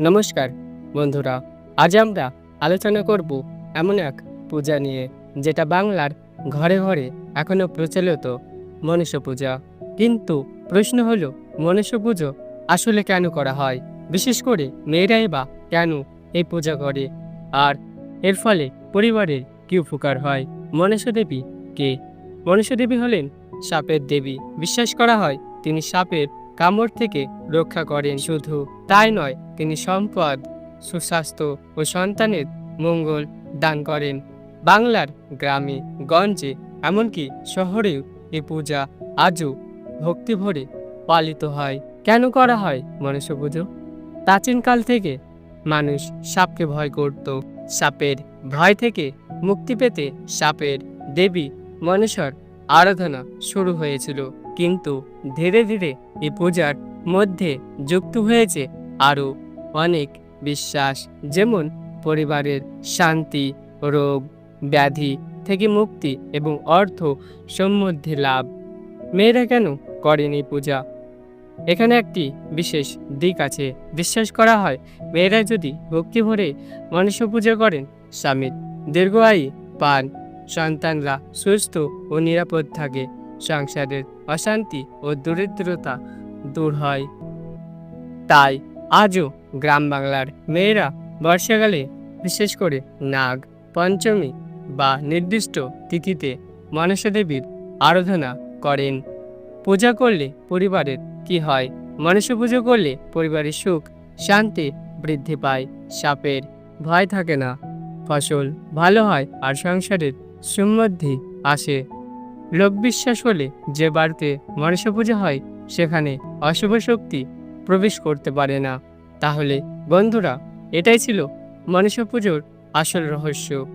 নমস্কার, বন্ধুরা, আজ আমরা আলোচনা করব এমন এক পূজা নিয়ে, যেটা বাংলার ঘরে ঘরে এখনও প্রচলিত মনুষ্য পূজা। কিন্তু প্রশ্ন হলো মনুষ্য পুজো আসলে কেন করা হয়? বিশেষ করে মেয়েরাই বা কেন এই পূজা করে? আর এর ফলে পরিবারের কি উপকার হয়? মনুষ্য দেবী কে? মনুষ্য দেবী হলেন সাপের দেবী। বিশ্বাস করা হয়, তিনি সাপের কামড় থেকে রক্ষা করেন। শুধু তাই নয়, তিনি সম্পদ, সুস্বাস্থ্য ও সন্তানের মঙ্গল দান করেন। বাংলার গ্রামে, গঞ্জে, এমনকি শহরেও এই পূজা আজও ভক্তি ভরে পালিত হয়। কেন করা হয় মনুষ্য পুজো প্রাচীনকাল থেকে মানুষ সাপকে ভয় করত। সাপের ভয় থেকে মুক্তি পেতে সাপের দেবী মনুষ্যর আরাধনা শুরু হয়েছিল। কিন্তু ধীরে ধীরে এই পূজার মধ্যে যুক্ত হয়েছে আরও অনেক বিশ্বাস, যেমন পরিবারের শান্তি, রোগ, ব্যাধি থেকে মুক্তি এবং অর্থ সমৃদ্ধি লাভ। মেয়েরা কেন করেন এই পূজা? এখানে একটি বিশেষ দিক আছে। বিশ্বাস করা হয়, মেয়েরা যদি ভক্তি ভরে মনুষ্য পূজা করেন, স্বামীর দীর্ঘায়ু পান, সন্তানরা সুস্থ ও নিরাপদ থাকে, সংসারের অশান্তি ও দরিদ্রতা দূর হয়। তাই আজও গ্রাম বাংলার মেয়েরা বর্ষাকালে, বিশেষ করে নাগ পঞ্চমী বা নির্দিষ্ট তিথিতে মনসা দেবীর আরাধনা করেন। পূজা করলে পরিবারের কি হয়? মনসা পুজো করলে পরিবারের সুখ, শান্তি বৃদ্ধি পায়, সাপের ভয় থাকে না। ফসল ভালো হয় আর সংসারের সমৃদ্ধি আসে। লোকবিশ্বাস হলে যে বাড়িতে মনসা পুজো হয়, সেখানে অশুভ শক্তি প্রবেশ করতে পারে না। তাহলে বন্ধুরা, এটাই ছিল মনসা পুজোর আসল রহস্য।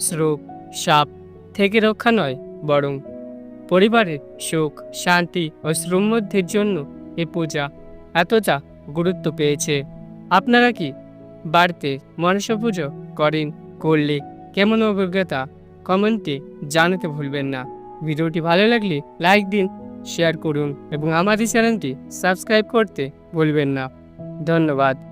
শ্রোক সাপ থেকে রক্ষা নয়, বরং পরিবারের সুখ, শান্তি ও সমৃদ্ধির জন্য এই পূজা এতটা গুরুত্ব পেয়েছে। আপনারা কি বাড়িতে মনসা পুজো করেন, করলে কেমন অভিজ্ঞতা? কমেন্টে জানাতে ভুলবেন না। ভিডিওটি ভালো লাগলে লাইক দিন, শেয়ার করুন এবং আমাদের চ্যানেলটি সাবস্ক্রাইব করতে ভুলবেন না। ধন্যবাদ।